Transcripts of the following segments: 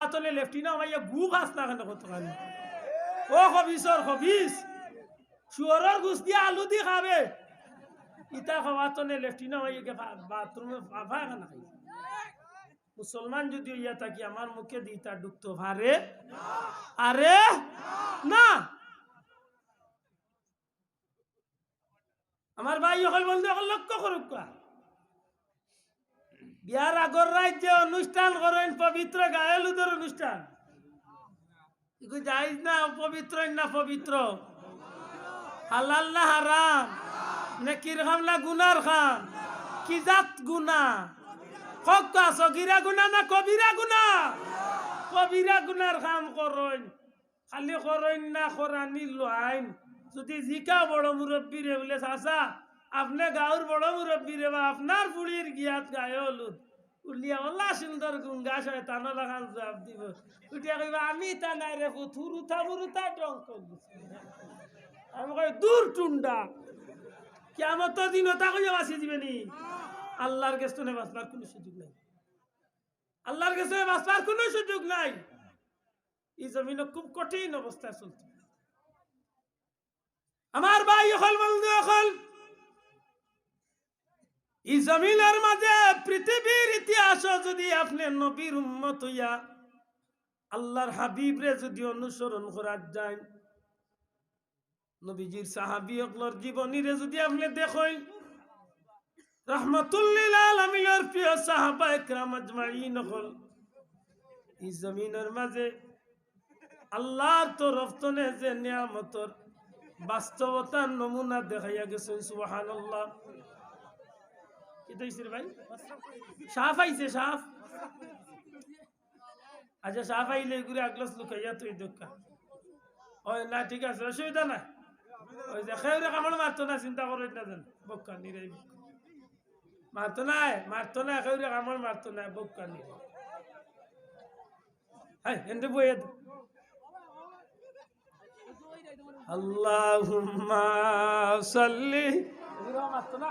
তলে লেফটিনা ভাইয়া গু গাছ না কেন কত খালি ও খবিসর, খবিস। শুয়রের গুছ দিয়ে আলু দি খাবে। ইটা খাওয়া তলে লেফটিনা ভাইয়াকে বাথরুমে ফাফা কেন খাই মুসলমান যদি ইয়া থাকি, আমার মুখে দি তা ডুবতো ভারে। আরে না। আমার ভাই অকল বন্ধু অকল লক্ষ্য করুক। বিয়ার আগর রাজ্যে অনুষ্ঠান করেন পবিত্র গায়েলুদের অনুষ্ঠান। যাইজ না পবিত্র না পবিত্র হালাল না হারাম নে কীরকম না গুনার খাম? কি জাত গুনা কক সগিরা গুনা না কবিরা গুনা কবিরা গুনার কাম করেন খালি করেন না করানি লাইন যদি জিকা বড় মুরব্বী রে বলে, চাচা আপনি গাঁর বড় মুরব্বী রে বা আপনার বুড়ির গিয়াত গায়ে হলুদ। উলিয়া ওলা সুন্দর গুঙ্গা শয়তান লাগান জবাব দিব। উঠিয়া কইবা, আমি তা নাই রে আমি কই, দূর টুন্ডা দিন তা কইয়া নি? আল্লাহর কাছে নে বাঁচবার কোনো সুযোগ নাই। আল্লাহর কাছে বাঁচবার কোনো সুযোগ নাই। এই জমিন খুব কঠিন অবস্থা চলছে। আমার ভাই অকল, বন্ধু অকল এই জমিনের মাঝে পৃথিবীর ইতিহাস যদি আপনি নবীর উম্মত হইয়া আল্লাহর হাবিবরে যদি অনুসরণ করার যায় নবীজির সাহাবি অকলর জীবনীরে যদি আপনি দেখেন, রহমতুল্লিল আলমিনের প্রিয় সাহাবা একরাম আজমাইন হল, এই জমিনের মাঝে আল্লাহর তরফ তনে যে নিয়ামতর বাস্তবতার নমুনা দেখাইয়া গেছেন সুবাহান হইছে রে ভাই? সাফ আইছে, সাফ। আচ্ছা সাফ আইলে ঘুরে আগলাস লুকাইয়া তুই দোকা। ওই, না, ঠিক নাই। মারতো না, চিন্তা করেন না যেন বক্কা নাই, মারতো না, খেয়ে কামড় মারতো না বক্কা নিরাই। হ্যাঁ এনতে বইয়ে আল্লাহুম্মা সাল্লি। মারতো না?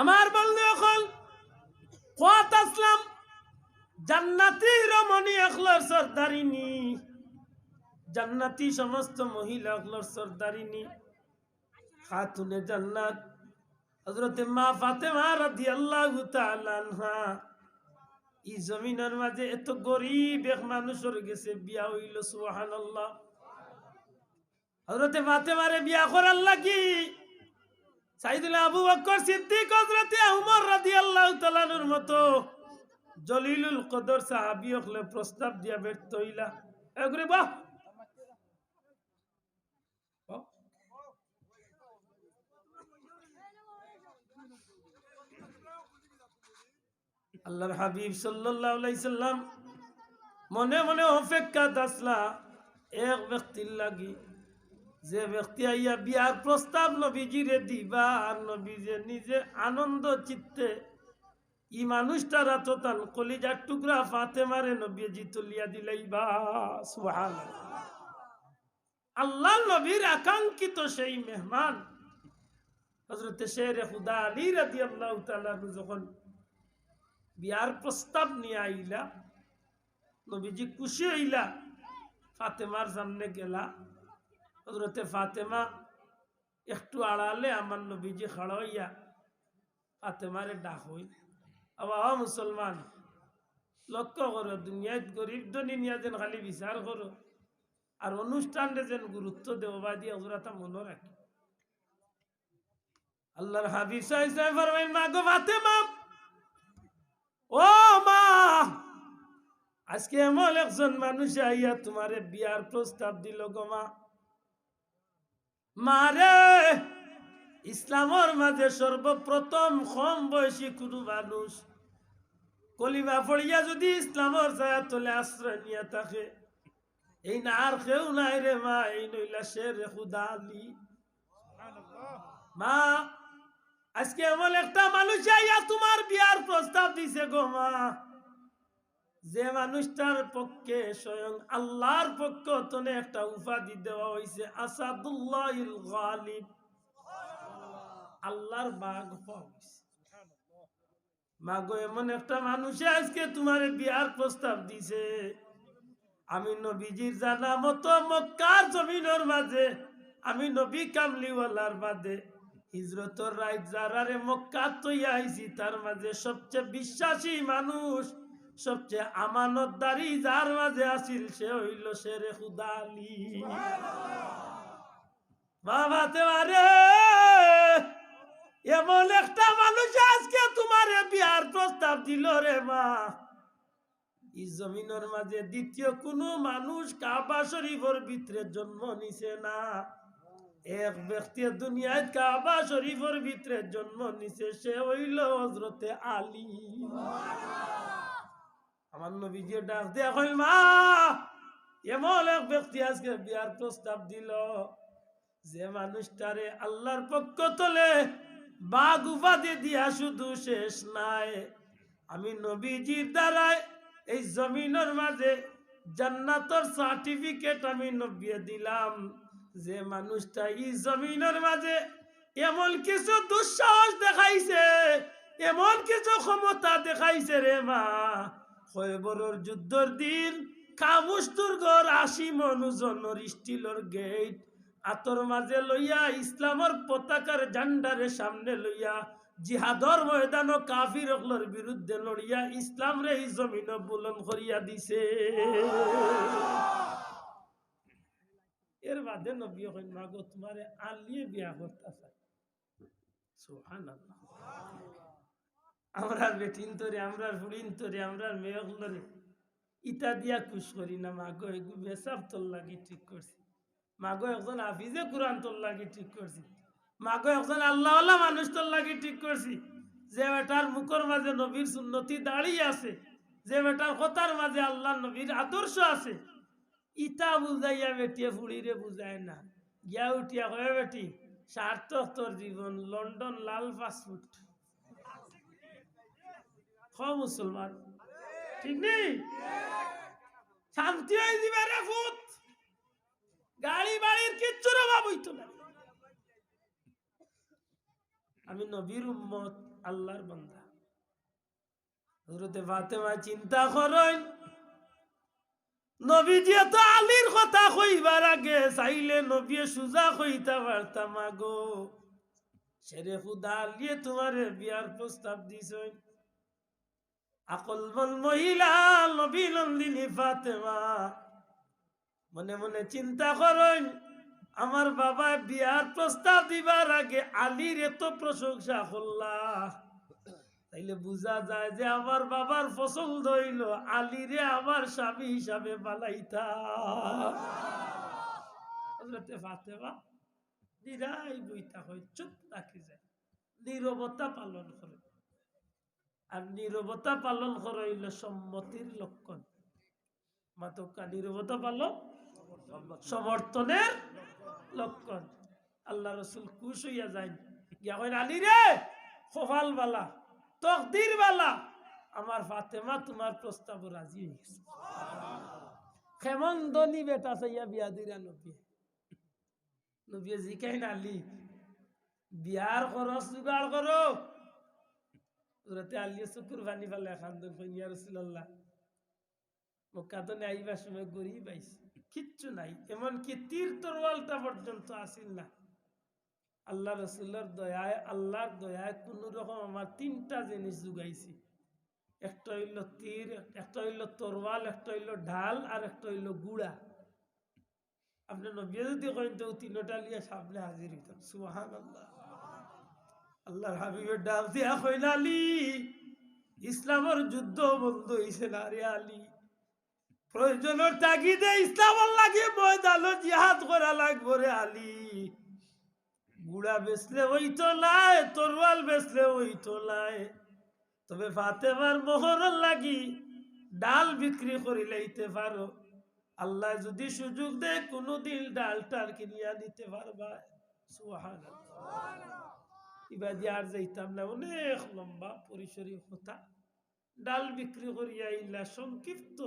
আমার বললে এখন কত আসলাম, জান্নাতি রমণী এখলর সর্দারিনী। জান্নাতি সমস্ত মহিলা এখলর সর্দারিনী। খাতুনে জান্নাত হজরতে মা ফাতেমা রাদিয়াল্লাহু তাআলা আনহা। এই জমিনের মাঝে এত গরিব এক মানুষের গেছে, বিয়া হইল, সুবহানাল্লাহ। হজরতে ফাতেমারে বিয়া করার লাগি সাইদুল আবু বকর সিদ্দিক, হযরতে উমর রাদিয়াল্লাহু তাআলার মতো জলিলুল কদর সাহাবী হলে প্রস্তাব দিয়া ব্যর্থ হইলা এগুরে বাহ। আল্লাহর হাবিব সাল্লাল্লাহু সাল্লাম মনে মনে অপেক্ষা দাসলা, এক ব্যক্তির লাগি যে ব্যক্তি আইয়া বিয়ার প্রস্তাব নবীজিরে দিবা আর নবীজে নিজে আনন্দ চিত্তে ই মানুষটারা তো তান কলিজার টুকরা ফাতে মারে নবীজি তুলিয়া দিলাইবা সুহান আল্লাহ নবীর আকাঙ্ক্ষিত সেই মেহমান হজরত শের খুদা আলী রাদি আল্লাহ যখন বিয়ার প্রস্তাব নিয়ে আইলা, নবীজি খুশি হইলা, ফাতেমার সামনে গেলা। হজরতে ফাতেমা একটু আড়ালে আমার নবীজি খাড়া হইয়া ফাতেমারে ডাক হই আবার মুসলমান, লক্ষ্য করো দুনিয়ায় গরিব ধনী যেন খালি বিচার করো। আর অনুষ্ঠানটা যেন গুরুত্ব দেবো বা দিয়ে হজরতা মনে রাখি। আল্লাহর হাবিব মা গো ফাতেমা, ও মা, আজকে এমন একজন মানুষ আইয়া তোমারে বিয়ার প্রস্তাব দিল গো মা। মারে! ইসলামর মাঝে সর্বপ্রথম কম বয়সী কোনো মানুষ কলিমা পড়িয়া যদি ইসলামর ছায়া তলে আশ্রয় নিয়ে থাকে, এই না আর কেউ নাই রে মা, এই নইলা শের খুদা আলী। মা, আজকে এমন একটা মানুষ আইয়া তোমার বিয়ার প্রস্তাব দিছে গো মা। যে মানুষটার পক্ষে স্বয়ং আল্লাহর পক্ষ তনে একটা উপাধি দেওয়া হয়েছে আসাদুল্লাহ আল্লাহর বাঘ মাগো, এমন একটা মানুষে আজকে তোমার বিয়ার প্রস্তাব দিছে। আমি নবীজির জানা মতো মক্কার জমিনের মাঝে, আমি নবী কামলিওয়ালার বাদে হিজরতর রাইত যারারে মক্কা তৈয়া আইছি তার মাঝে সবচেয়ে বিশ্বাসী মানুষ সবচেয়ে আমানতদারি যার মাঝে আসিল সে হইল শেরে খুদালি বাবাতে পারে এমন একটা মানুষ আজকে তোমার বিয়ার প্রস্তাব দিল রে মা। এই জমিনের মাঝে দ্বিতীয় কোনো মানুষ কাবা শরীফের ভিতরে জন্ম নিছে না। এক ব্যক্তি দুনিয়ায় কাবা শরীফের ভিতরে জন্ম নিছে, সে হইল হজরতে আলী। আমার নবীজি ডাক দিয়া কইল, মা, এমন এক ব্যক্তি আজকে বিয়ার প্রস্তাব দিল যে মানুষটারে আল্লাহর পক্ষ তোলে বাঘ উপাধি দিয়া শুধু শেষ নাই। আমি নবীজির দ্বারাই এই জমিনের মাঝে জান্নাতর সার্টিফিকেট আমি নবিয়ে দিলাম যে মানুষটা এই জমিনের মাঝে এমন কিছু দুঃসাহস দেখাইছে, এমন কিছু ক্ষমতা দেখাইছে রে মা। খয়বরের যুদ্ধর দিন খামুস দুর্গর আশি মনুজনের স্টিলর গেট। আতর মাঝে লইয়া ইসলামর পতাকার ঝান্ডারে সামনে লইয়া জিহাদর ময়দান কাফির অকলর বিরুদ্ধে লড়িয়া ইসলাম রে জমিন বুলন করিয়া দিছে। এর বাদে নবী হইন মাগো তোমারে আলিয়ে বিয়া করতে চাই সুবহানাল্লাহ। আমরা বেটিন তরে আমরা ফুড়িন তরে আমরা মেয়ে হলরে ইটা দিয়া খুশ করি না, মাগো এগুলো বেসাব তোর লাগি ঠিক করছি। মাগো, একজন হাফিজে কোরআন তোর লাগি ঠিক করছি। মাগো, একজন আল্লাহওয়ালা মানুষ তোর লাগি ঠিক করছি। যে বেটার মুখর মাঝে নবীর সুন্নতি দাঁড়িয়ে আছে, যে বেটার কথার মাঝে আল্লাহ নবীর আদর্শ আছে। ইটা বুঝাইয়া বেটিয়ে ফুড়িরে বুঝায় না। গিয়া উঠিয়া হয়ে বেটি, সার্থক তোর জীবন, লন্ডন লাল পাসপোর্ট। খ মুসলমান। ঠিক নেই? শান্তি হয়ে দিবে রে ফুত গাড়ি বাড়ির কিচ্ছুর অভাব হইতো না। আমি নবীর উম্মত, আল্লাহর বান্দা। চিন্তা করেন, নবীজি তো আলীর কথা কইবার আগে চাইলে নবী সুজা কইতা পারতাম, আগো। সেরে খুদা আলিয়ে তোমারে বিয়ার প্রস্তাব দিছেন। আকলমল মহিলা নন্দিনী ফাতেমা। মনে মনে চিন্তা করেন, আমার বাবা বিয়ার প্রস্তাব দিবার আগে আলীর এত প্রশংসা করলা তাইলে বোঝা যায় যে আমার বাবার পছন্দ হইল আলীরে আমার স্বামী হিসাবে হযরতে ফাতেমা নিরাই বইতা হয়, চুপ রাখি যায়। নীরবতা পালন করে আর নীরবতা পালন করা হইল সম্মতির লক্ষণ। মাতকা নীরবতা পালন সমর্থনের লক্ষণ। আল্লাহ রসুল খুশ হইয়া যায় গিয়া কই আলী রে, কপাল বালা, তকদির বালা, আমার ফাতেমা তোমার প্রস্তাব রাজি হয়ে গেছে। কেমন ধনী বেটা চাইয়া বিয়া দিরা নবী। নবী জিকাই নালি বিয়ার খরচ জোগাড় করো ওরাতে আলিয়ে চকুর পানি পালে খান্দন কইনিয়া রসুল্লাহ মোকাদনে আইবার সময় গরিব আইস কিচ্ছু নাই, এমনকি তীর তরওয়ালটা পর্যন্ত আসিল না। আল্লাহ রসুল্লার দয়ায়, আল্লাহর দয়ায় কোন রকম আমার তিনটা জিনিস যোগাইছি একটা হইল তীর, একটা হইল তরওয়াল একটা হইল ঢাল, আর একটা হইল গুড়া। আপনি নবী যদি করেন তো তিনটা লিয়ে সামনে হাজির হইতাম। সুহান আল্লাহ আল্লাহর হাবিবের ডাক দিয়া কইন আলী, ইসলামের যুদ্ধ বন্ধ হইছে না রে আলী। প্রয়োজনের তাগিদে ইসলাম লাগে ময়দানো জিহাদ করা লাগবো রে আলী। গুড়া বেচলে ওই তো লাই তরোয়াল বেচলে ওই তো লাই তবে ফাতেমার মোহর লাগি ডাল বিক্রি করি লইতে পারো। আল্লাহ যদি সুযোগ দেয়, কোনোদিন ডালটার কিনিয়া নিতে পারবা। সুহান যে আর যাইতাম না, অনেক লম্বা পরিসরী কথা। ডাল বিক্রি করিয়া ইল্লা সংক্ষিপ্ত।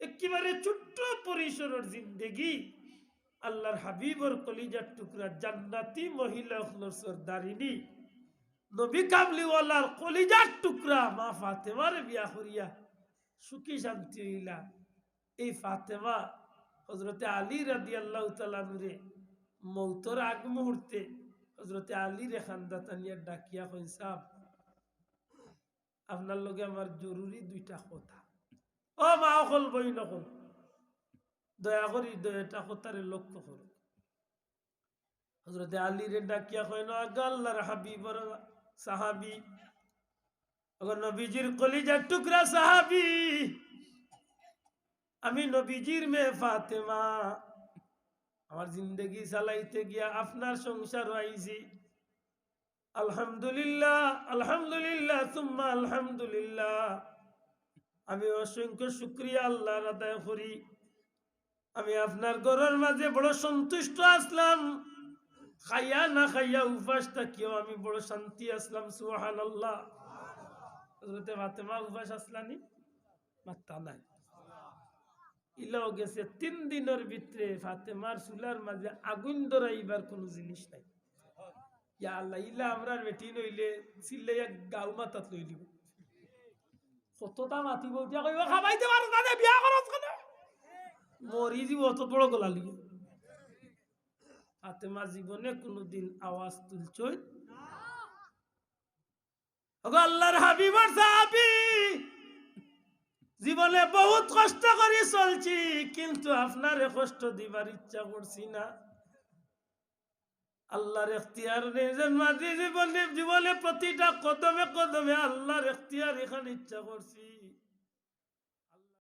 একেবারে ছোট্ট পরিসরের জিন্দেগি। আল্লাহর হাবিবর কলিজার টুকরা জান্নাতি মহিলা সর্দারিনী। নবী কামলিওয়ালার কলিজার টুকরা মা ফাতেমার বিয়া করিয়া সুখী শান্তি হইলা। এই ফাতেমা হজরতে আলী রাদি আল্লাহ তালানুরে মৌতর আগ মুহূর্তে হজরতে আলী রে খান্দাতানিয়া ডাকিয়া কইন সাহ আপনার লগে আমার জরুরি দুইটা কথা। ও মা, অকল বই নকল। দয়া করি দয়াটা কথারে লক্ষ্য করো। হজরতে আলী রে ডাকিয়া কইন আল্লাহর হাবিবর সাহাবি অগর নবীজির কলিজার টুকরা সাহাবি, আমি নবীজির মে ফাতেমা। আমার জিন্দগি চালাইতে গিয়া আপনার সংসার আইছি। আলহামদুলিল্লাহ আলহামদুলিল্লাহ তুম্মা আলহামদুলিল্লাহ। আমি অসংখ্য শুক্রিয়া আল্লাহর আদায় করি। আমি আপনার ঘরের মাঝে বড় সন্তুষ্ট আসলাম। খাইয়া না খাইয়া উপাস থাকিও আমি বড় শান্তি আসলাম সুহান আল্লাহ ফাতেমা উপাস আসলানি? মাত্তা নাই। ইলাও গেছে, তিন দিনের ভিতরে ফাতেমার চুলার মাঝে আগুন ধরাইবার কোনো জিনিস নাই। ইয়া আল্লাহ, ইলা আমরার বেটি নইলে চিল্লাইয়া গাও মাতাত লই দিব। কতটা মাতিব উঠিয়া কইব খাবাইতে পারো না বিয়া করত কেন? মরি দিব অত বড় গলা লিগে। ফাতেমা জীবনে কোনোদিন আওয়াজ তুলছই ওগো আল্লাহর হাবিবর সাহাবী জীবনে বহুত কষ্ট করে চলছি, কিন্তু আপনার কষ্ট দিবার ইচ্ছা করছি না। আল্লাহর এখতিয়ার জীবনে জীবনে প্রতিটা কদমে কদমে আল্লাহর এখতিয়ার এখানে ইচ্ছা করছি।